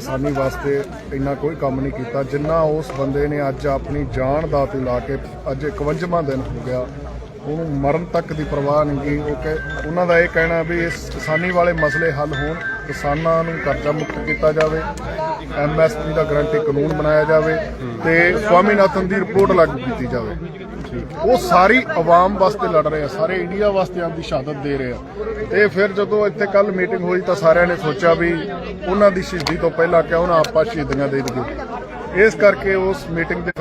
ਕਿਸਾਨੀ ਵਾਸਤੇ ਇੰਨਾ ਕੋਈ ਕੰਮ ਨਹੀਂ ਕੀਤਾ। ਜਿੰਨਾ ਉਸ ਬੰਦੇ ਨੇ ਅੱਜ ਆਪਣੀ ਜਾਨ ਦਾ ਤੇ ਲਾ ਕੇ ਅੱਜ 51ਵਾਂ ਦਿਨ ਹੋ ਗਿਆ। ਉਹਨੂੰ ਮਰਨ ਤੱਕ ਦੀ ਪਰਵਾਹ ਨਹੀਂ ਗਈ। ਉਹ ਕਹਿ ਉਹਨਾਂ ਦਾ ਇਹ ਕਹਿਣਾ ਵੀ ਇਸ ਕਿਸਾਨੀ ਵਾਲੇ ਮਸਲੇ ਹੱਲ ਹੋਣ, ਕਿਸਾਨਾਂ ਨੂੰ ਕਰਜ਼ਾ ਮੁਕਤ ਕੀਤਾ ਜਾਵੇ ਐਮਐਸਪੀ ਦਾ ਗਰੰਟੀ ਕਾਨੂੰਨ ਬਣਾਇਆ ਜਾਵੇ ਤੇ ਸਵਾਮੀਨਾਥਨ ਦੀ ਰਿਪੋਰਟ ਲਾਗੂ ਕੀਤੀ ਜਾਵੇ। ਉਹ ਸਾਰੀ ਆਵਾਮ ਵਾਸਤੇ ਲੜ ਰਹੇ ਆ, ਸਾਰੇ ਇੰਡੀਆ ਵਾਸਤੇ ਆਪਦੀ ਸ਼ਹਾਦਤ ਦੇ ਰਹੇ ਆ। ਤੇ ਫਿਰ ਜਦੋਂ ਇੱਥੇ ਕੱਲ ਮੀਟਿੰਗ ਹੋਈ ਤਾਂ ਸਾਰਿਆਂ ਨੇ ਸੋਚਿਆ ਵੀ ਉਹਨਾਂ ਦੀ ਸ਼ਹੀਦੀ ਤੋਂ ਪਹਿਲਾਂ ਕਿਉਂ ਨਾ ਆਪਾਂ ਸ਼ਹੀਦੀਆਂ ਦੇ ਦਈਏ। ਇਸ ਕਰਕੇ ਉਸ ਮੀਟਿੰਗ ਦੇ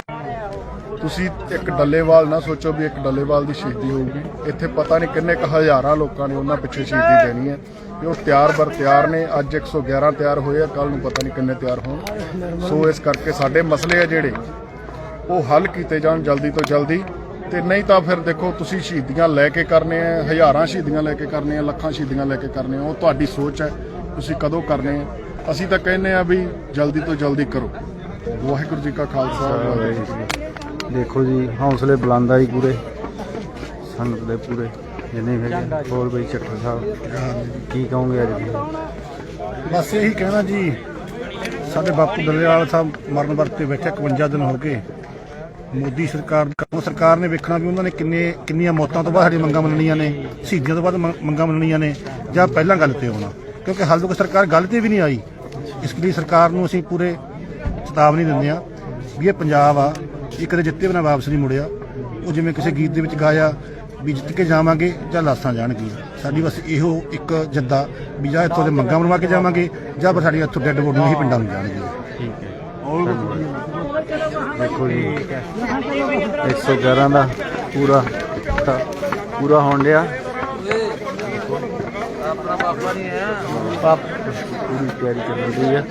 ਤੁਸੀਂ ਇੱਕ ਡੱਲੇਵਾਲ ਨਾ ਸੋਚੋ ਵੀ ਇੱਕ ਡੱਲੇਵਾਲ ਦੀ ਸ਼ਹੀਦੀ ਹੋਊਗੀ। ਇੱਥੇ ਪਤਾ ਨਹੀਂ ਕਿੰਨੇ ਕ ਹਜ਼ਾਰਾਂ ਲੋਕਾਂ ਨੇ ਉਹਨਾਂ ਪਿੱਛੇ ਸ਼ਹੀਦੀ ਦੇਣੀ ਹੈ। ਤੇ ਉਹ ਤਿਆਰ ਬਰ ਤਿਆਰ ਨੇ, ਅੱਜ 111 ਤਿਆਰ ਹੋਏ ਆ ਕੱਲ ਨੂੰ ਪਤਾ ਨਹੀਂ ਕਿੰਨੇ ਤਿਆਰ ਹੋਣ। ਸੋ ਇਸ ਕਰਕੇ ਸਾਡੇ ਮਸਲੇ ਆ ਜਿਹੜੇ ਉਹ ਹੱਲ ਕੀਤੇ ਜਾਣ ਜਲਦੀ ਤੋਂ ਜਲਦੀ। ਤੇ ਨਹੀਂ ਤਾਂ ਫਿਰ ਦੇਖੋ ਤੁਸੀਂ ਸ਼ਹੀਦੀਆਂ ਲੈ ਕੇ ਕਰਨੇ ਆ ਹਜ਼ਾਰਾਂ ਸ਼ਹੀਦੀਆਂ ਲੈ ਕੇ ਕਰਨੇ ਆ ਲੱਖਾਂ ਸ਼ਹੀਦੀਆਂ ਲੈ ਕੇ ਕਰਨੇ ਆ ਉਹ ਤੁਹਾਡੀ ਸੋਚ ਹੈ ਤੁਸੀਂ ਕਦੋਂ ਕਰਨੇ ਆ? ਅਸੀਂ ਤਾਂ ਕਹਿੰਦੇ ਆ ਵੀ ਜਲਦੀ ਤੋਂ ਜਲਦੀ ਕਰੋ। ਵਾਹਿਗੁਰੂ ਜੀ ਕਾ ਖਾਲਸਾ ਵਾਹਿਗੁਰੂ ਜੀ ਕੀ ਫਤਿਹ। ਦੇਖੋ ਜੀ ਹੌਸਲੇ ਬੁਲੰਦ ਆ ਜੀ ਪੂਰੇ ਸੰਗਤ ਦੇ ਪੂਰੇ ਜਿੰਨੇ ਵੀ ਹੈਗੇ ਹੋਰ ਬਈ ਚੱਕਰ ਸਾਹਿਬ ਕੀ ਕਹੋਗੇ ਅੱਜ? ਬਸ ਇਹੀ ਕਹਿਣਾ ਜੀ ਸਾਡੇ ਬਾਪੂ ਡੱਲੇਵਾਲ ਸਾਹਿਬ ਮਰਨ ਵਰਤ ਬੈਠੇ 51 ਦਿਨ ਹੋ ਗਏ। ਮੋਦੀ ਸਰਕਾਰ ਉਹ ਸਰਕਾਰ ਨੇ ਵੇਖਣਾ ਵੀ ਉਹਨਾਂ ਨੇ ਕਿੰਨੇ, ਕਿੰਨੀਆਂ ਮੌਤਾਂ ਤੋਂ ਬਾਅਦ ਸਾਡੀਆਂ ਮੰਗਾਂ ਮੰਨਣੀਆਂ ਨੇ, ਸ਼ਹੀਦੀਆਂ ਤੋਂ ਬਾਅਦ ਮੰਗਾਂ ਮੰਨਣੀਆਂ ਨੇ, ਜਾਂ ਪਹਿਲਾਂ ਗੱਲ ਤੇ ਆਉਣਾ ਕਿਉਂਕਿ ਹਾਲ ਤੱਕ ਸਰਕਾਰ ਗੱਲ ਤੇ ਵੀ ਨਹੀਂ ਆਈ। ਇਸ ਲਈ ਸਰਕਾਰ ਨੂੰ ਅਸੀਂ ਪੂਰੇ ਚੇਤਾਵਨੀ ਦਿੰਦੇ ਆ ਵੀ ਇਹ ਪੰਜਾਬ ਆ, ਇਹ ਕਦੇ ਜਿੱਤੇ ਬਿਨਾਂ ਵਾਪਸ ਨਹੀਂ ਮੁੜਿਆ। ਉਹ ਜਿਵੇਂ ਕਿਸੇ ਗੀਤ ਦੇ ਵਿੱਚ ਗਾਇਆ ਵੀ ਜਿੱਤ ਕੇ ਜਾਵਾਂਗੇ ਜਾਂ ਲਾਸਾਂ ਜਾਣਗੀਆਂ। ਸਾਡੀ ਬਸ ਇਹੋ ਇੱਕ ਜੱਦਾ ਵੀ ਜਾਂ ਇੱਥੋਂ ਦੇ ਮੰਗਾਂ ਬਣਵਾ ਕੇ ਜਾਵਾਂਗੇ ਜਾਂ ਫਿਰ ਸਾਡੀ ਇੱਥੋਂ ਡੈੱਡ ਬੋਡੀਆਂ ਹੀ ਪਿੰਡਾਂ ਨੂੰ ਜਾਣਗੀਆਂ। ਦੇਖੋ ਜੀ 111 ਦਾ ਪੂਰਾ ਪੂਰਾ ਹੋਣ ਡਿਆ। ਆਪਣਾ ਬਾਪਾ ਨਹੀਂ ਹੈ ਪਾਪ ਪੂਰੀ ਤਿਆਰੀ ਚੱਲ ਰਹੀ ਆ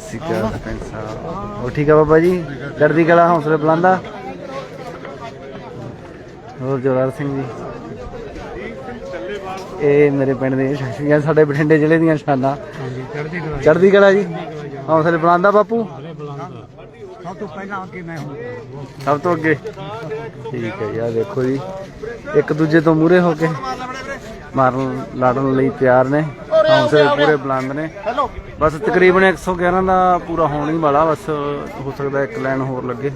ਸਿੱਕਾ ਪੈਂਸਾ ਉਹ ਠੀਕ ਆ ਬਾਬਾ ਜੀ? ਚੜ੍ਹਦੀ ਕਲਾ ਹੌਸਲੇ ਬੁਲੰਦਾ ਹੋਰ ਜੋਰਾਰ ਸਿੰਘ ਜੀ। ਇਹ ਮੇਰੇ ਪਿੰਡ ਦੇ ਸ਼ਖਸੀਆਂ ਸਾਡੇ ਬਠਿੰਡੇ ਜ਼ਿਲ੍ਹੇ ਦੀਆਂ ਸ਼ਾਨਾਂ। ਚੜ੍ਹਦੀ ਕਲਾ ਜੀ। ਹੌਸਲੇ ਬੁਲੰਦਾ ਬਾਪੂ। ਸਭ ਤੋਂ ਪਹਿਲਾਂ ਅੱਗੇ ਮੈਂ ਹਾਂ ਸਭ ਤੋਂ ਅੱਗੇ। ਠੀਕ ਹੈ ਯਾਰ ਦੇਖੋ ਜੀ। ਇੱਕ ਦੂਜੇ ਤੋਂ ਮੂਰੇ ਹੋ ਕੇ ਮਾਰਨ ਲੜਨ ਲਈ ਤਿਆਰ ਨੇ। ਹੌਸਲੇ ਪੂਰੇ ਬੁਲੰਦ ਨੇ। ਬਸ ਤਕਰੀਬਨ 111 ਦਾ ਪੂਰਾ ਹੋਣ ਹੀ ਵਾਲਾ ਬਸ ਹੋ ਸਕਦਾ ਇੱਕ ਲਾਈਨ ਹੋਰ ਲੱਗੇ।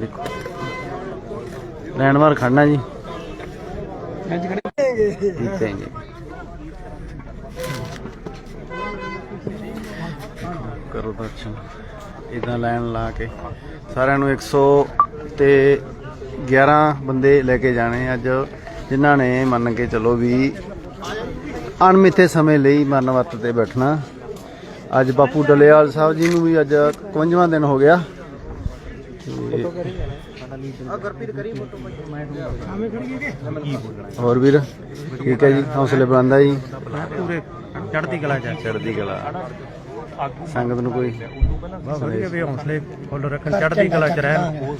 ਦੇਖੋ। ਲਾਈਨ ਮਾਰ ਖੜਨਾ ਜੀ। ਜਿੱਤेंगे ਕਰੋ ਦਰਸ਼ਨ। ਇਦਾਂ ਲਾਈਨ ਲਾ ਕੇ। ਸਾਰਿਆਂ ਨੂੰ 100 ਤੇ 11 ਬੰਦੇ ਲੈ ਕੇ ਜਾਣੇ ਅੱਜ ਜਿਨ੍ਹਾਂ ਨੇ ਮੰਨ ਕੇ ਚਲੋ ਵੀ ਅਣਮਿੱਥੇ ਸਮੇਂ ਲਈ ਮਰਨ ਵਰਤ ਤੇ ਬੈਠਣਾ। ਅੱਜ ਬਾਪੂ ਡਲੇਵਾਲ ਸਾਹਿਬ ਜੀ ਨੂੰ ਵੀ ਅੱਜ 51ਵਾਂ ਦਿਨ ਹੋ ਗਿਆ। ਹੋਰ ਵੀਰ ਠੀਕ ਹੈ ਜੀ ਹੌਸਲੇ ਬੁਲੰਦਾ ਜੀ। ਪੂਰੇ ਚੜ੍ਹਦੀ ਕਲਾ। ਚ ਚੜ੍ਹਦੀ ਕਲਾ ਸੰਗਤ ਨੂੰ ਕੋਈ ਬਹੁਤ ਵਧੀਆ ਵੀ ਹੌਸਲੇ ਫੁੱਲ ਰੱਖਣ ਚੜ੍ਹਦੀ ਕਲਾ ਚ ਰਹਿਣ।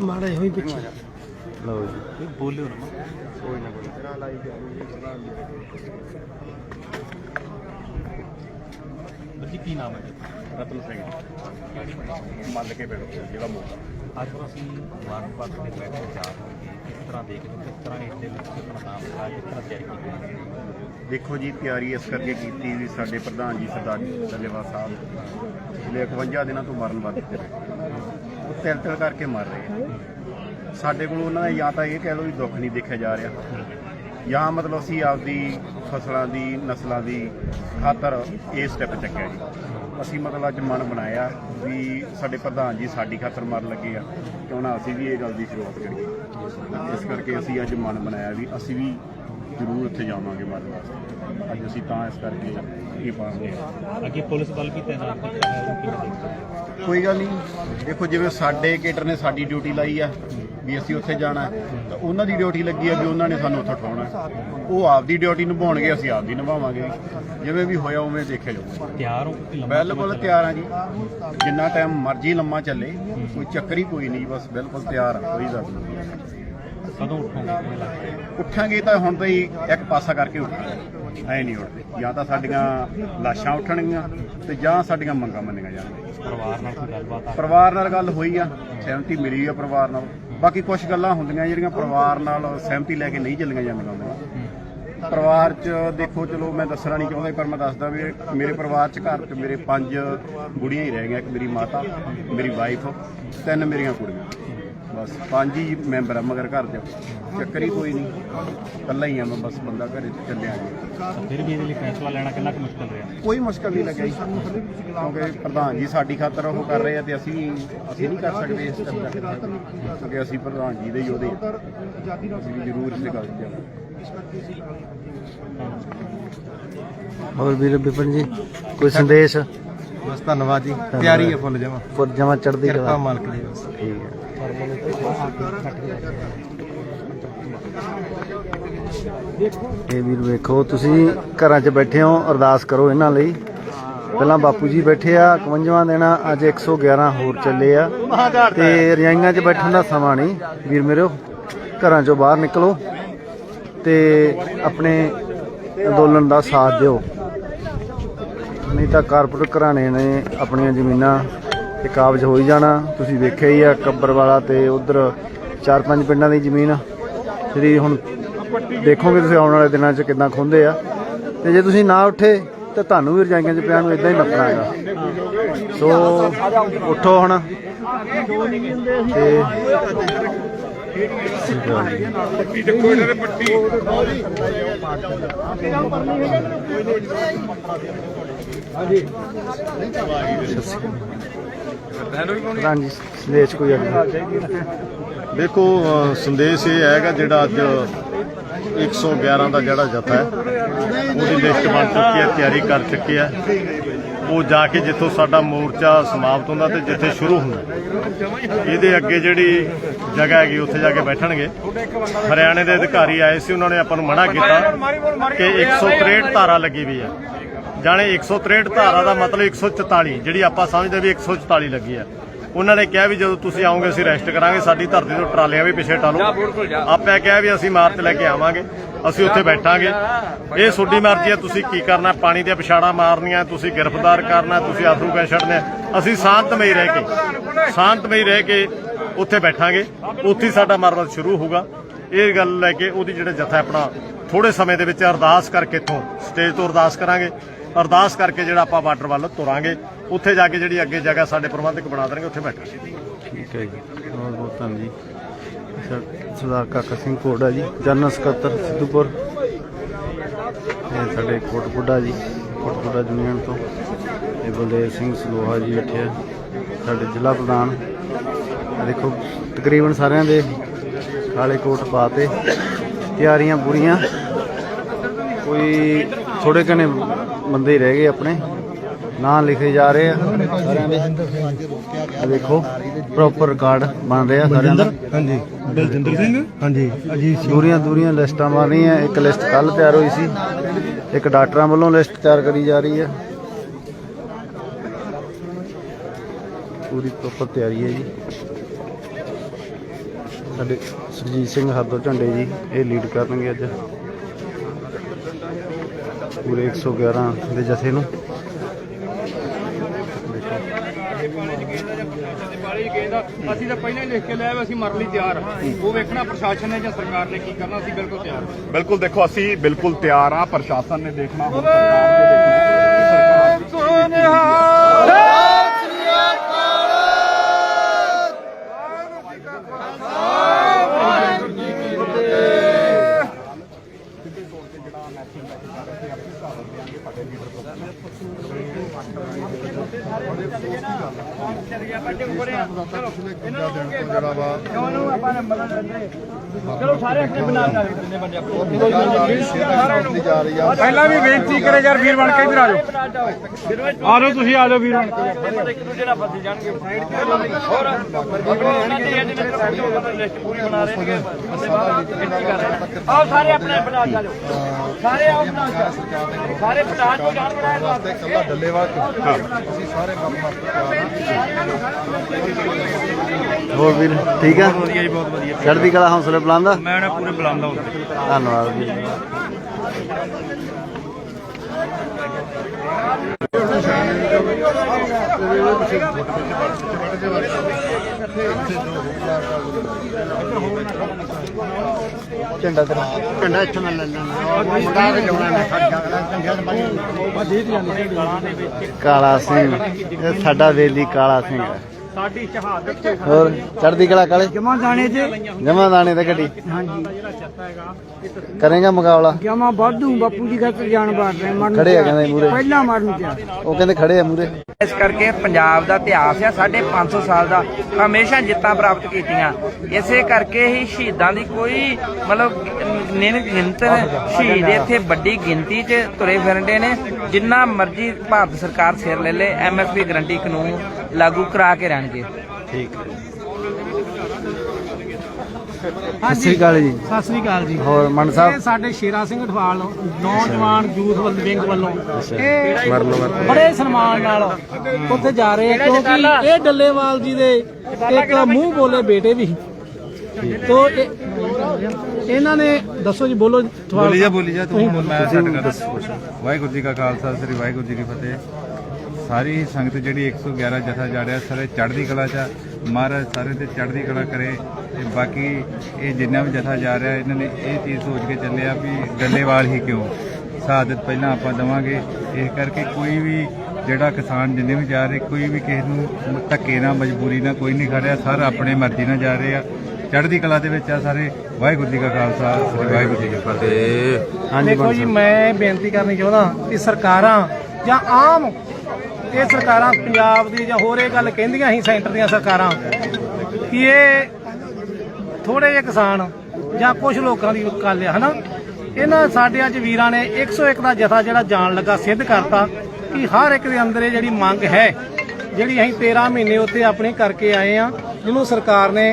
ਮਾੜੇ ਹੋਈ ਪਿੱਛੇ। ਲਓ ਜੀ। ਬੋਲਿਓ ਨਾ। ਜੀ ਕੀ ਨਾਮ ਹੈ ਜੀ? ਰਤਨ ਸਿੰਘ। ਮੰਨ ਕੇ ਪਿੰਡ ਜਿਹੜਾ ਮੋਗਾ ਅੱਜ ਅਸੀਂ ਮਾਰਨ ਪਾਸ ਦੇ ਬੈਠੇ ਚਾਰ ਹੋਣਗੇ ਕਿਸ ਤਰ੍ਹਾਂ ਦੇਖਦੇ ਕਿਸ ਤਰ੍ਹਾਂ ਇਸ ਦੇ ਵਿੱਚ ਆਪਣਾ ਨਾਮ ਲਿਖਾ ਕਿਸ ਤਰ੍ਹਾਂ ਤਿਆਰੀ ਕੀਤੀ ਹੈ? ਦੇਖੋ ਜੀ ਤਿਆਰੀ ਇਸ ਕਰਕੇ ਕੀਤੀ ਵੀ ਸਾਡੇ ਪ੍ਰਧਾਨ ਜੀ ਸਰਦਾਰ ਡੱਲੇਵਾਲ ਸਾਹਿਬ। ਪਿਛਲੇ 51 ਦਿਨਾਂ ਤੋਂ ਮਰਨ ਬੈਠੇ ਉਹ ਤਿਲ ਤਿਲ ਕਰਕੇ ਮਰ ਰਹੇ ਸਾਡੇ ਕੋਲ ਉਹਨਾਂ ਦਾ ਜਾਂ ਤਾਂ ਇਹ ਕਹਿ ਲਓ ਵੀ ਦੁੱਖ ਨਹੀਂ ਦੇਖਿਆ ਜਾ ਰਿਹਾ। ਜਾਂ ਮਤਲਬ ਅਸੀਂ ਆਪਦੀ ਫਸਲਾਂ ਦੀ ਨਸਲਾਂ ਦੀ ਖਾਤਰ ਇਹ ਸਟੈਪ ਚੱਕਿਆ ਜੀ। ਅਸੀਂ ਮਤਲਬ ਅੱਜ ਮਨ ਬਣਾਇਆ ਵੀ ਸਾਡੇ ਪ੍ਰਧਾਨ ਜੀ ਸਾਡੀ ਖਾਤਰ ਮਰਨ ਲੱਗੇ ਆ ਕਿਉਂ ਨਾ ਅਸੀਂ ਵੀ ਇਹ ਗੱਲ ਦੀ ਸ਼ੁਰੂਆਤ ਕਰੀਏ। ਇਸ ਕਰਕੇ ਅਸੀਂ ਅੱਜ ਮਨ ਬਣਾਇਆ ਵੀ ਅਸੀਂ ਵੀ ਜ਼ਰੂਰ ਉੱਥੇ ਜਾਵਾਂਗੇ ਮਰਨ ਵਾਸਤੇ। ਅੱਜ ਅਸੀਂ ਤਾਂ ਇਸ ਕਰਕੇ ਇਹ ਪਾਉਂਦੇ ਹਾਂ। ਅੱਗੇ ਪੁਲਿਸ ਬਲ ਵੀ ਤੈਨਾਤ ਕੀਤਾ ਹੈ? ਕੋਈ ਗੱਲ ਨਹੀਂ। ਦੇਖੋ ਜਿਵੇਂ ਸਾਡੇ ਕੇਡਰ ਨੇ ਸਾਡੀ ਡਿਊਟੀ ਲਾਈ ਆ ਵੀ ਅਸੀਂ ਉੱਥੇ ਜਾਣਾ ਹੈ, ਤਾਂ ਉਹਨਾਂ ਦੀ ਡਿਊਟੀ ਲੱਗੀ ਆ ਵੀ ਉਹਨਾਂ ਨੇ ਸਾਨੂੰ ਉੱਥੇ ਉਠਾਉਣਾ ਹੈ। ਉਹ ਆਪਦੀ ਡਿਊਟੀ ਨਿਭਾਉਣਗੇ ਅਸੀਂ ਆਪਦੀ ਨਿਭਾਵਾਂਗੇ ਜਿਵੇਂ ਵੀ ਹੋਇਆ ਉਵੇਂ ਦੇਖਿਆ ਜਾਊਗਾ। ਤਿਆਰ ਹੋ ਕਿ ਲੰਮਾ ਬਿਲਕੁਲ ਤਿਆਰ ਆ ਜੀ। ਜਿੰਨਾ ਟਾਈਮ ਮਰਜ਼ੀ ਲੰਮਾ ਚੱਲੇ ਕੋਈ ਚੱਕਰ ਹੀ ਕੋਈ ਨਹੀਂ ਬਸ ਬਿਲਕੁਲ ਤਿਆਰ ਆ ਕੋਈ ਗੱਲ ਨਹੀਂ। ਕਦੋਂ ਉੱਠੋਗੇ ਉੱਠਾਂਗੇ ਤਾਂ ਹੁਣ ਤਾਂ ਹੀ ਇੱਕ ਪਾਸਾ ਕਰਕੇ ਉੱਠਾਂਗੇ ਐ ਨਹੀਂ ਉੱਠਦੇ। ਜਾਂ ਤਾਂ ਸਾਡੀਆਂ ਲਾਸ਼ਾਂ ਉੱਠਣਗੀਆਂ ਤੇ ਜਾਂ ਸਾਡੀਆਂ ਮੰਗਾਂ ਮੰਨੀਆਂ ਜਾਣਗੀਆਂ। ਪਰਿਵਾਰ ਨਾਲ ਕੋਈ ਗੱਲਬਾਤ ਆ? ਪਰਿਵਾਰ ਨਾਲ ਗੱਲ ਹੋਈ ਆ। ਸਹਿਮਤੀ ਮਿਲੀ ਆ ਪਰਿਵਾਰ ਨਾਲ। ਬਾਕੀ ਕੁਝ ਗੱਲਾਂ ਹੁੰਦੀਆਂ ਜਿਹੜੀਆਂ ਪਰਿਵਾਰ ਨਾਲ ਸਹਿਮਤੀ ਲੈ ਕੇ ਨਹੀਂ ਚੱਲੀਆਂ ਜਾਂਦੀਆਂ ਹੁੰਦੀਆਂ। ਪਰਿਵਾਰ 'ਚ ਦੇਖੋ, ਚਲੋ ਮੈਂ ਦੱਸਣਾ ਨਹੀਂ ਚਾਹੁੰਦਾ, ਪਰ ਮੈਂ ਦੱਸਦਾ ਵੀ ਮੇਰੇ ਪਰਿਵਾਰ 'ਚ ਘਰ 'ਚ ਮੇਰੇ ਪੰਜ ਗੁੜੀਆਂ ਹੀ ਰਹਿ ਗਈਆਂ, ਇੱਕ ਮੇਰੀ ਮਾਤਾ, ਮੇਰੀ ਵਾਈਫ ਤਿੰਨ ਮੇਰੀਆਂ ਕੁੜੀਆਂ। ਬਸ ਪੰਜ ਹੀ ਮੈਂਬਰ ਆ ਮਗਰ ਘਰ 'ਚ ਚੱਕਰ ਹੀ ਕੋਈ ਨਹੀਂ। ਇਕੱਲਾ ਹੀ ਆ ਮੈਂ ਬਸ ਬੰਦਾ ਘਰੇ ਚੱਲਿਆ ਗਿਆ। ਫਿਰ ਵੀ ਇਹਦੇ ਲਈ ਫੈਸਲਾ ਲੈਣਾ ਕਿੰਨਾ ਕੁ ਮੁਸ਼ਕਲ ਰਿਹਾ? ਕੋਈ ਮੁਸ਼ਕਲ ਨਹੀਂ ਲੱਗਿਆ ਜੀ। ਕਿਉਂਕਿ ਪ੍ਰਧਾਨ ਜੀ ਸਾਡੀ ਖਾਤਰ ਉਹ ਕਰ ਰਹੇ ਆ ਤੇ ਅਸੀਂ ਅਸੀਂ ਨਹੀਂ ਕਰ ਸਕਦੇ ਇਸ ਤਰ੍ਹਾਂ ਕਿਉਂਕਿ ਅਸੀਂ ਪ੍ਰਧਾਨ ਜੀ ਦੇ ਹੀ ਉਹਦੇ ਅਸੀਂ ਵੀ ਜ਼ਰੂਰ ਇਸ ਗੱਲ ਜਾਣਾ ਹੋਰ ਵੀਰ ਵਿਪਨ ਜੀ ਕੋਈ ਸੰਦੇਸ਼? ਬਸ ਧੰਨਵਾਦ ਜੀ। ਤਿਆਰੀ ਹੈ ਫੁੱਲ ਜਮਾ। ਪੁਰ ਜਮਾ ਚੜਦੀ ਕਿਰਪਾ ਕਲਾ ਮਾਲਕ ਦੀ ਠੀਕ ਹੈ। ਇਹ ਵੀਰ ਵੇਖੋ, ਤੁਸੀਂ ਘਰਾਂ 'ਚ ਬੈਠੇ ਹੋ, ਅਰਦਾਸ ਕਰੋ ਇਹਨਾਂ ਲਈ। ਪਹਿਲਾਂ ਬਾਪੂ ਜੀ ਬੈਠੇ ਆ 51ਵਾਂ ਦੇਣਾ ਅੱਜ 111 ਹੋਰ ਚੱਲੇ ਆ। ਤੇ ਰਜਾਈਆਂ 'ਚ ਬੈਠਣ ਦਾ ਸਮਾਂ ਨਹੀਂ। ਵੀਰ ਮੇਰੋ, ਘਰਾਂ 'ਚੋਂ ਬਾਹਰ ਨਿਕਲੋ ਤੇ ਆਪਣੇ ਅੰਦੋਲਨ ਦਾ ਸਾਥ ਦਿਓ। ਨਹੀਂ ਤਾਂ ਕਾਰਪੋਰੇਟ ਘਰਾਣੇ ਨੇ ਆਪਣੀਆਂ ਜ਼ਮੀਨਾਂ ਤੇ ਕਾਬਜ਼ ਹੋ ਹੀ ਜਾਣਾ। ਤੁਸੀਂ ਵੇਖਿਆ ਹੀ ਆ ਕੱਬਰ ਵਾਲਾ ਤੇ ਉਧਰ ਚਾਰ ਪੰਜ ਪਿੰਡਾਂ ਦੀ ਜ਼ਮੀਨ ਜਿਹੜੀ ਹੁਣ ਦੇਖੋਗੇ ਤੁਸੀਂ ਆਉਣ ਵਾਲੇ ਦਿਨਾਂ 'ਚ ਕਿੰਨਾ ਖੁੰਦੇ ਆ। ਤੇ ਜੇ ਤੁਸੀਂ ਨਾ ਉੱਠੇ, ਤੇ ਤੁਹਾਨੂੰ ਵੀ ਰਜਾਈਆਂ 'ਚ ਪਿਆ ਨੂੰ ਇਦਾਂ ਹੀ ਨੱਪਣਾ ਹੈਗਾ। ਸੋ ਉੱਠੋ ਹੁਣ। ਤੇ ਹਾਂਜੀ ਸੰਦੇਸ਼ ਕੋਈ ਅੱਗੇ ਦੇਖੋ ਅ, ਸੰਦੇਸ਼ ਇਹ ਹੈਗਾ ਜਿਹੜਾ ਅੱਜ 111 ਦਾ ਜਿਹੜਾ ਜਥਾ ਹੈ ਉਹਦੀ ਲਿਸਟ ਬਣ ਚੁੱਕੀ ਹੈ ਤਿਆਰੀ ਕਰ ਚੁੱਕੀ ਹੈ। ਉਹ ਜਾ ਕੇ ਜਿੱਥੋਂ ਸਾਡਾ ਮੋਰਚਾ ਸਮਾਪਤ ਹੁੰਦਾ ਤੇ ਜਿੱਥੇ ਸ਼ੁਰੂ ਹੁੰਦਾ। ਇਹਦੇ ਅੱਗੇ ਜਿਹੜੀ ਜਗ੍ਹਾ ਹੈਗੀ ਉੱਥੇ ਜਾ ਕੇ ਬੈਠਣਗੇ। ਹਰਿਆਣੇ ਦੇ ਅਧਿਕਾਰੀ ਆਏ ਸੀ ਉਹਨਾਂ ਨੇ ਆਪਾਂ ਨੂੰ ਮਨਾ ਕੀਤਾ ਕਿ 163 ਧਾਰਾ ਲੱਗੀ ਵੀ ਹੈ। ਜਾਣੇ 163 ਧਾਰਾ ਦਾ ਮਤਲਬ 144 ਜਿਹੜੀ ਆਪਾਂ ਸਮਝਦੇ ਵੀ 144 ਲੱਗੀ ਹੈ ਉਹਨਾਂ ਨੇ ਕਿਹਾ ਵੀ ਜਦੋਂ ਤੁਸੀਂ ਆਓਗੇ ਅਸੀਂ ਰੈਸਟ ਕਰਾਂਗੇ ਸਾਡੀ ਧਰਤੀ ਤੋਂ ਟਰਾਲੀਆਂ ਵੀ ਪਿੱਛੇ ਟਾਲੋ। ਆਪੇ ਕਿਹਾ ਵੀ ਅਸੀਂ ਮਾਰਚ ਲੈ ਕੇ ਆਵਾਂਗੇ ਅਸੀਂ ਉੱਥੇ ਬੈਠਾਂਗੇ। ਇਹ ਤੁਹਾਡੀ ਮਰਜ਼ੀ ਹੈ ਤੁਸੀਂ ਕੀ ਕਰਨਾ? ਪਾਣੀ ਦੀਆਂ ਪਿਛਾੜਾਂ ਮਾਰਨੀਆਂ ਤੁਸੀਂ ਗ੍ਰਿਫਤਾਰ ਕਰਨਾ ਤੁਸੀਂ ਆਥਰੂ ਗੈ ਛੱਡਨੇ। ਅਸੀਂ ਸ਼ਾਂਤਮਈ ਰਹਿ ਕੇ ਸ਼ਾਂਤਮਈ ਰਹਿ ਕੇ ਉੱਥੇ ਬੈਠਾਂਗੇ। ਉੱਥੇ ਸਾਡਾ ਮਰਮਤ ਸ਼ੁਰੂ ਹੋਊਗਾ। ਇਹ ਗੱਲ ਲੈ ਕੇ ਉਹਦੀ ਜਿਹੜਾ ਜਥਾ ਆਪਣਾ ਥੋੜੇ ਸਮੇਂ ਦੇ ਵਿੱਚ ਅਰਦਾਸ ਕਰਕੇ ਇੱਥੋਂ ਸਟੇਜ ਤੋਂ ਅਰਦਾਸ ਕਰਾਂਗੇ। ਅਰਦਾਸ ਕਰਕੇ ਜਿਹੜਾ ਆਪਾਂ ਬਾਰਡਰ ਵੱਲ ਤੁਰਾਂਗੇ, ਉੱਥੇ ਜਾ ਕੇ ਜਿਹੜੀ ਅੱਗੇ ਜਗ੍ਹਾ ਸਾਡੇ ਪ੍ਰਬੰਧਕ ਬਣਾ ਦੇਣਗੇ, ਉੱਥੇ ਬੈਠਾਂਗੇ ਠੀਕ ਹੈ ਜੀ। ਬਹੁਤ ਬਹੁਤ ਧੰਨ ਜੀ। ਸਰਦਾਰ ਕਾਕਾ ਸਿੰਘ ਕੋੜਾ ਜੀ, ਜਨਰਲ ਸਕੱਤਰ ਸਿੱਧੂਪੁਰ। ਇਹ ਸਾਡੇ ਕੋਟਪੁੱਡਾ ਜੀ ਕੋਟਪੁੱਡਾ ਯੂਨੀਅਨ ਤੋਂ। ਇਹ ਬਲਦੇਵ ਸਿੰਘ ਸਲੋਹਾ ਜੀ ਬੈਠੇ ਆ, ਸਾਡੇ ਜ਼ਿਲ੍ਹਾ ਪ੍ਰਧਾਨ। ਦੇਖੋ, ਤਕਰੀਬਨ ਸਾਰਿਆਂ ਦੇ ਕਾਲੇ ਕੋਟ ਪਾਤੇ ਤਿਆਰੀਆਂ ਪੂਰੀਆਂ। ਕੋਈ ਥੋੜੇ ਕਨੇ ਬੰਦੇ ਹੀ ਰਹਿ ਗਏ ਆਪਣੇ। ਨਾਂ ਲਿਖੇ ਜਾ ਰਹੇ ਆ। ਸਾਰਿਆਂ ਦੇ ਆਹ ਦੇਖੋ ਪ੍ਰੋਪਰ ਰਿਕਾਰਡ ਬਣ ਰਿਹਾ ਸਾਰਿਆਂ ਦਾ। ਹਾਂਜੀ। ਬਲਜਿੰਦਰ ਸਿੰਘ? ਹਾਂਜੀ। ਅਜੀਤ ਸਿੰਘ। ਦੂਰੀਆਂ ਦੂਰੀਆਂ ਲਿਸਟਾਂ ਬਣ ਰਹੀਆਂ। ਇੱਕ ਲਿਸਟ ਕੱਲ ਤਿਆਰ ਹੋਈ ਸੀ। ਇੱਕ ਡਾਕਟਰਾਂ ਵੱਲੋਂ ਲਿਸਟ ਤਿਆਰ ਕਰੀ ਜਾ ਰਹੀ ਹੈ ਪੂਰੀ ਪ੍ਰੋਪਰ ਤਿਆਰੀ ਹੈ ਜੀ। ਸਾਡੇ ਸਰਜੀਤ ਸਿੰਘ ਹਰਦੋ ਝੰਡੇ ਜੀ ਇਹ ਲੀਡ ਕਰਨਗੇ ਅੱਜ। ਪੂਰੇ 111 ਦੇ ਜਥੇ ਨੂੰ। ਅਸੀਂ ਤਾਂ ਪਹਿਲਾਂ ਹੀ ਲਿਖ ਕੇ ਲਿਆ ਵੀ ਅਸੀਂ ਮਰਨ ਲਈ ਤਿਆਰ ਹਾਂ ਉਹ ਵੇਖਣਾ ਪ੍ਰਸ਼ਾਸਨ ਨੇ ਜਾਂ ਸਰਕਾਰ ਨੇ ਕੀ ਕਰਨਾ ਅਸੀਂ ਬਿਲਕੁਲ ਤਿਆਰ ਬਿਲਕੁਲ ਦੇਖੋ ਅਸੀਂ ਬਿਲਕੁਲ ਤਿਆਰ ਆ ਪ੍ਰਸ਼ਾਸਨ ਨੇ ਦੇਖਣਾ ਹੁਣ ਸਰਕਾਰ ਨੇ ਦੇਖਣਾ। ਜਿਹੜਾ ਵਾ ਚਲੋ ਸਾਰੇ ਬਣਾ ਜਾ ਰਹੇ ਬੰਦੇ ਜਾ ਰਹੀ ਆ। ਪਹਿਲਾਂ ਵੀ ਬੇਨਤੀ ਕਰੇ ਯਾਰ ਵੀਰ ਬਣ ਕੇ ਇਧਰ ਆ ਜਾਓ। ਆ ਜਾਓ ਤੁਸੀਂ ਆ ਜਾਓ ਵੀਰ ਬਣ ਕੇ। ਇੱਕ ਦੂਜੇ ਨਾਲ ਫਸੀ ਜਾਣਗੇ। ਹੋਰ ਲਿਸਟ ਪੂਰੀ ਬਣਾ ਰਹੇ ਨੇ। ਆਓ ਸਾਰੇ ਆਪਣੇ ਬਣਾ ਸਾਰੇ ਆਓ ਬਣਾ ਸਾਰੇ ਜਾਣ ਬਣਾਇਆ ਕੱਲਾ ਡੱਲੇਵਾਲ ਸਾਰੇ ਆ ਹੋਰ ਵੀਰ ਠੀਕ ਆ? ਵਧੀਆ ਜੀ ਬਹੁਤ ਵਧੀਆ। ਚੜ੍ਹਦੀ ਕਲਾ ਹੌਸਲੇ ਬੁਲੰਦ ਆ? ਮੈਂ ਨਾ ਪੂਰੇ ਬੁਲਾਉਂਦਾ ਉੱਤੇ ਧੰਨਵਾਦ ਜੀ। ਝੰਡਾ ਤੇਰਾ। ਝੰਡਾ ਇੱਥੋਂ ਮੈਂ ਲੈ ਲੈਣਾ। ਮੁੰਡਾ ਕੇ ਜਾਣਾ ਮੈਂ ਕਾਲਾ ਸਿੰਘ ਇਹ ਸਾਡਾ ਵੇਲੀ ਕਾਲਾ ਸਿੰਘ ਹੈ ਸਾਡੀ ਸ਼ਹਾਦਤ ਹੋਰ ਚੜ੍ਹਦੀ ਕਲਾ ਕਾਲੇ? ਜਮਾ ਦਾਣੇ ਤੇ। ਜਮਾ ਦਾਣੇ ਤੇ ਗੱਡੀ। ਹਾਂਜੀ। ਕਰੇਗਾ ਮੁਕਾਬਲਾ? ਜਮਾ ਵਾਧੂ ਬਾਪੂ ਜੀ ਖਾਤਰ ਜਾਨ ਬਾਰ ਰਹੇ ਮਰਨ ਖੜੇ ਆ ਕਹਿੰਦੇ ਮੂਰੇ ਪਹਿਲਾਂ ਮਰਨ ਤੇ ਉਹ ਕਹਿੰਦੇ ਖੜੇ ਆ ਮੂਰੇ ਇਸ ਕਰਕੇ ਪੰਜਾਬ ਦਾ ਇਤਿਹਾਸ ਆ 550 ਸਾਲ ਦਾ, ਹਮੇਸ਼ਾ ਜਿੱਤਾਂ ਪ੍ਰਾਪਤ ਕੀਤੀਆਂ। ਇਸੇ ਕਰਕੇ ਹੀ ਸ਼ਹੀਦਾਂ ਦੀ ਕੋਈ ਮਤਲਬ ਨਿਨ ਗਿਣਤ ਸ਼ਹੀਦ ਇੱਥੇ ਵੱਡੀ ਗਿਣਤੀ 'ਚ ਤੁਰੇ ਫਿਰਦੇ ਨੇ। ਜਿੰਨਾ ਮਰਜ਼ੀ ਭਾਰਤ ਸਰਕਾਰ ਸਿਰ ਲੈ ਲੇ ਐਮਐਸਪੀ ਗਰੰਟੀ ਕਾਨੂੰਨ ਲਾਗੂ ਕਰਾ ਕੇ ਰਹਿਣਗੇ। ਸਤਿ ਸ੍ਰੀ ਅਕਾਲ ਜੀ। ਸਤਿ ਸ੍ਰੀ ਅਕਾਲ ਜੀ। ਹੋਰ ਮਨ ਇਹ ਸਾਹਿਬ ਸਾਡੇ ਸ਼ੇਰਾ ਸਿੰਘ ਅਠਵਾਲ ਨੌਜਵਾਨ ਯੂਥ ਵੱਲ ਵਿੰਗ ਵੱਲੋਂ। ਇਹ। ਬੜੇ ਸਨਮਾਨ ਨਾਲ ਉੱਥੇ ਜਾ ਰਹੇ ਆ ਕਿਉਂਕਿ ਇਹ ਡੱਲੇਵਾਲ ਜੀ ਦੇ ਇੱਕ ਮੂੰਹ ਬੋਲੇ ਬੇਟੇ ਵੀ। ਤੋ ਇਹ- ਇਹਨਾਂ ਨੇ ਦੱਸੋ ਜੀ ਬੋਲੋ ਬੋਲੀ ਜਾ ਬੋਲੀ ਜਾ ਤੁਸੀਂ ਤੂੰ ਬੋਲੋ। ਮੈਂ ਸਾਡੇ ਨਾਲ ਵਾਹਿਗੁਰੂ ਜੀ ਕਾ ਖਾਲਸਾ ਸ੍ਰੀ ਵਾਹਿਗੁਰੂ ਜੀ ਕੀ ਫਤਿਹ। ਸਾਰੀ ਸੰਗਤ ਜਿਹੜੀ 111 ਜਥਾ ਜਾੜਿਆ ਸਾਰੇ ਚੜ੍ਹਦੀ ਕਲਾ ਚ। ਮਹਾਰਾਜ ਸਾਰੇ ਤੇ ਚੜ੍ਹਦੀ ਕਲਾ ਕਰੇ ਤੇ ਬਾਕੀ ਇਹ ਜਿੰਨਾ ਵੀ ਜਥਾ ਜਾ ਰਿਹਾ, ਇਹਨਾਂ ਨੇ ਇਹ ਚੀਜ਼ ਸੋਚ ਕੇ ਚੱਲਿਆ ਵੀ ਡੱਲੇਵਾਲ ਹੀ ਕਿਉਂ? ਸ਼ਹਾਦਤ ਪਹਿਲਾਂ ਆਪਾਂ ਦਵਾਂਗੇ। ਇਸ ਕਰਕੇ ਕੋਈ ਵੀ ਜਿਹੜਾ ਕਿਸਾਨ ਜਿੰਨੇ ਵੀ ਜਾ ਰਹੇ, ਕੋਈ ਵੀ ਕਿਸੇ ਨੂੰ ਧੱਕੇ ਨਾਲ, ਮਜਬੂਰੀ ਨਾਲ ਕੋਈ ਨਹੀਂ ਖੜਿਆ ਸਾਰੇ ਆਪਣੇ ਮਰਜ਼ੀ ਨਾਲ ਜਾ ਰਹੇ ਆ। ਚੜ੍ਹਦੀ ਕਲਾ ਦੇ ਵਿੱਚ ਆ ਸਾਰੇ। ਵਾਹਿਗੁਰੂ ਜੀ ਕਾ ਖਾਲਸਾ, ਸ੍ਰੀ ਵਾਹਿਗੁਰੂ ਜੀ ਕੀ ਫਤਿਹ। ਹਾਂਜੀ ਦੇਖੋ ਜੀ, ਮੈਂ ਬੇਨਤੀ ਕਰਨੀ ਚਾਹੁੰਦਾ ਕਿ ਸਰਕਾਰਾਂ ਜਾਂ ਆਮ ਇਹ ਸਰਕਾਰਾਂ ਪੰਜਾਬ ਦੀ ਜਾਂ ਹੋਰ ਇਹ ਗੱਲ ਕਹਿੰਦੀਆਂ ਸੀ ਸੈਂਟਰ ਦੀਆਂ ਸਰਕਾਰਾਂ ਕਿ ਇਹ ਥੋੜੇ ਜਿਹੇ ਕਿਸਾਨ ਜਾਂ ਕੁਝ ਲੋਕਾਂ ਦੀ ਗੱਲ ਆ ਹਨਾ? ਇਹਨਾਂ ਸਾਡੇ ਅੱਜ ਵੀਰਾਂ ਨੇ 101 ਦਾ ਜਥਾ ਜਿਹੜਾ ਜਾਣ ਲੱਗਾ ਸਿੱਧ ਕਰਤਾ ਕਿ ਹਰ ਇੱਕ ਦੇ ਅੰਦਰ ਇਹ ਜਿਹੜੀ ਮੰਗ ਹੈ ਜਿਹੜੀ ਅਸੀਂ 13 ਮਹੀਨੇ ਉੱਤੇ ਆਪਣੀ ਕਰਕੇ ਆਏ ਆ ਜਿਹਨੂੰ ਸਰਕਾਰ ਨੇ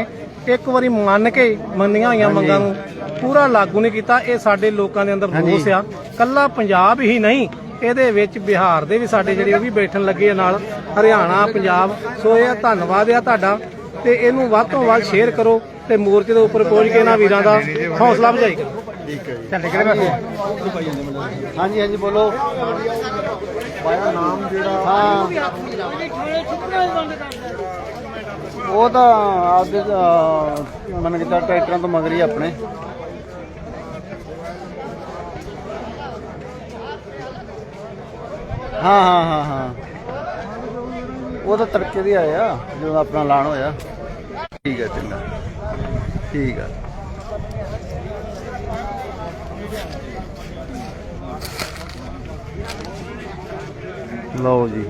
ਇੱਕ ਵਾਰੀ ਮੰਨ ਕੇ ਮੰਨੀਆਂ ਹੋਈਆਂ ਮੰਗਾਂ ਨੂੰ ਪੂਰਾ ਲਾਗੂ ਨਹੀਂ ਕੀਤਾ ਇਹ ਸਾਡੇ ਲੋਕਾਂ ਦੇ ਅੰਦਰ ਰੋਸ ਆ। ਕੱਲਾ ਪੰਜਾਬ ਹੀ ਨਹੀਂ ਇਹਦੇ ਵਿੱਚ ਬਿਹਾਰ ਦੇ ਵੀ ਸਾਡੇ ਜਿਹੜੇ ਉਹ ਵੀ ਬੈਠਣ ਲੱਗੇ ਆ ਨਾਲ ਹਰਿਆਣਾ ਪੰਜਾਬ। ਸੋ ਇਹ ਧੰਨਵਾਦ ਆ ਤੁਹਾਡਾ। ਤੇ ਇਹਨੂੰ ਵੱਧ ਤੋਂ ਵੱਧ ਸ਼ੇਅਰ ਕਰੋ ਤੇ ਮੋਰਚੇ ਦੇ ਉੱਪਰ ਪਹੁੰਚ ਕੇ ਇਹਨਾਂ ਵੀਰਾਂ ਦਾ ਹੌਸਲਾ ਅਫਜ਼ਾਈ ਕਰੋ। ਠੀਕ ਹੈ ਜੀ। ਕਿਹੜੇ ਪਾਸੇ? ਹਾਂਜੀ ਹਾਂਜੀ ਬੋਲੋ। ਨਾਮ ਜਿਹੜਾ ਹਾਂ। ਉਹ ਤਾਂ ਆਪਦੇ ਮੰਨ ਕੇ ਚੱਲ ਟਰੈਕਟਰਾਂ ਤੋਂ ਮਗਰ ਆਪਣੇ। ਹਾਂ ਹਾਂ ਹਾਂ ਹਾਂ। ਉਹ ਤਾਂ ਤੜਕੇ ਦੀ ਆਏ ਆ, ਜਦੋਂ ਆਪਣਾ ਲਾਣ ਹੋਇਆ। ਠੀਕ ਹੈ ਚੰਗਾ। ਠੀਕ ਆ। ਲਓ ਜੀ।